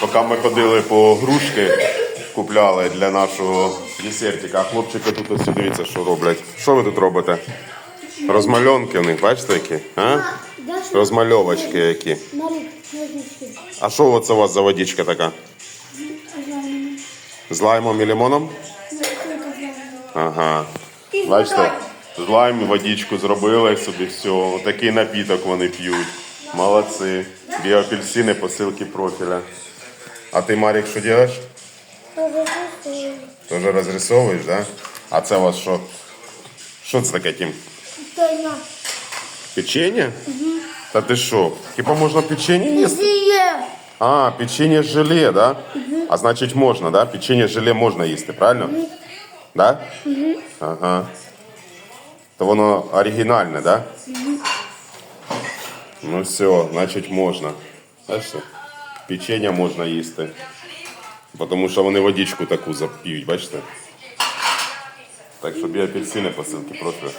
Поки ми ходили по грушки, купляли для нашого десертика, а хлопчики тут ось дивіться, що роблять. Що ви тут робите? Розмальонки у них, бачите які? А? Розмальовочки які. А що оце у вас за водичка така? З лаймом і лимоном? Ага. Бачите, з лайм водичку зробили собі все. Отакий напіток вони п'ють. Молодці. Дві апельсини, посилки профіля. А ти, Марік, що робиш? Теж розрисовуєш, да? А це у вас що? Що це таке, Тім? Тайна. Печення? Та ти що? Хіба можна печення їсти? Зіє. А, печенье желе, да? А значить можна, да? Печенье желе можна їсти, правильно? Да? Ага. То воно оригінальне, да? Ну все, значить можна. Бачите? Печення можна їсти. Тому що вони водичку таку зап'ють, бачите? Так що бі апельсини посилки просто.